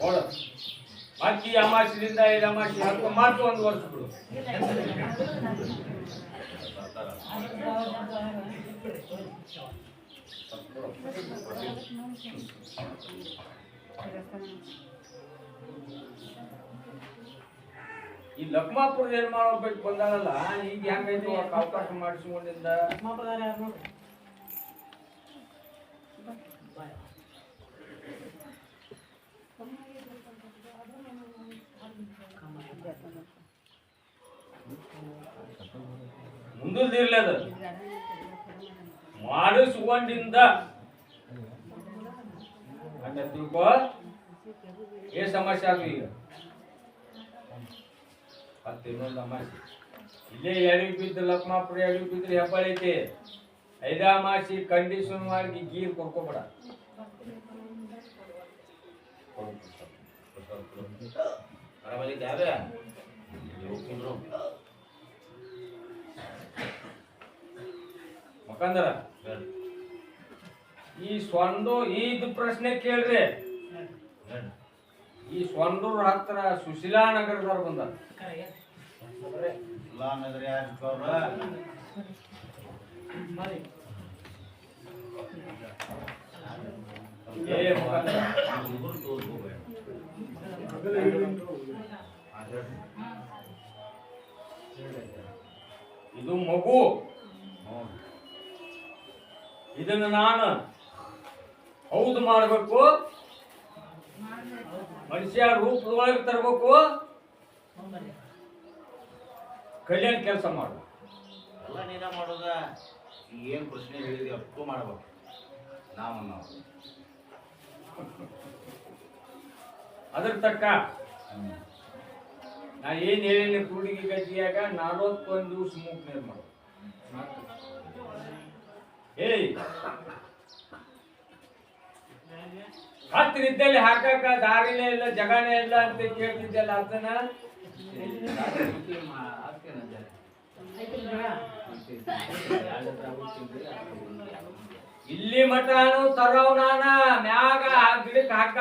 ನೋಡು ಈ ಅಮಾಸಿದಿಂದ ಐದು ಅಮಾಸಿ ಹತ್ತು ಮಾತು ಒಂದು ವರ್ಷ ಬಿಡು. ಈ ಲಕ್ಮಾಪುರ ಏನ್ ಮಾಡ್ಬೇಕು ಬಂದಾಗಲ್ಲ ಈಗ ಹೆಂಗೈತಿ ಮಾಡಿಸಿಕೊಂಡಿಂದ ಅವಕಾಶ ಮಾಡಿಸ್ಕೊಂಡಿಂದ? ಮುಂದಿರ್ಲಿ ಅದು ಮಾಡಿಸ್ಕೊಂಡಿಂದ ಅಂತ ತಿಳ್ಕೊ ಏ ಸಮಸ್ಯೆ ಅದು ಈಗ ಮತ್ತೆ ಇನ್ನೊಂದು ಅಮಾಸಿ ಇಲ್ಲೇ ಎಡಿ ಬಿದ್ದು ಲಕ್ಮಾಪುರ ಎಡಿ ಬಿದ್ರೆ ಹೆಬ್ಬಾಳಿ ಐತಿ ಐದ ಅಮಾಸಿ ಕಂಡೀಷನ್ ಮಾಡಿ ಗೀರ್ ಕೊಡ್ಕೋಬೇಡ ಆರಾಮಾಗಿದ್ದೆ ಮಕಂದರ ಈ ಸ್ವಂದು ಇದು ಪ್ರಶ್ನೆ ಕೇಳ್ರಿ. ಈ ಸ್ವಂದೂರ್ ಹತ್ರ ಸುಶೀಲಾ ನಗರದವ್ರು ಬಂದಾರ. ಏ ಮುಖಂದರ. ಇದು ಮಗು. ಇದನ್ನ ನಾನು ಹೌದು ಮಾಡಬೇಕು. ಮನುಷ್ಯ ರೂಪದೊಳಗೆ ತರಬೇಕು. ಕಲ್ಯಾಣ ಕೆಲಸ ಮಾಡು. ಎಲ್ಲ ನೀನ ಮಾಡೋದ? ಏನು ಪ್ರಶ್ನೆ ಹೇಳಿದ್ವಿ ಅಪ್ಪು ಮಾಡಬೇಕು. ನಾವು ನಾವು. ಅದ್ರ ತಕ್ಕ ನಾ ಏನ್ ಹೇಳಿನಿ ಕೂಡಿಗೆ ಗದ್ದಿಯಾಗ ನಲ್ವತ್ತೊಂದು ದಿವಸ ಮೂಕ್ ನೀರು ಏಯ್. ಹತ್ತಿರಿದ್ದಲ್ಲಿ ಹಾಕಕ ದಾರಿನೇ ಇಲ್ಲ, ಜಗನೇ ಇಲ್ಲ ಅಂತ ಕೇಳ್ತಿದ್ದಲ್ಲ ಅದನ್ನ ಇಲ್ಲಿ ಮಠಾನು ತರವ್ ನಾನ, ಮ್ಯಾಗ ಗಿಡಕ್ಕೆ ಹಾಕ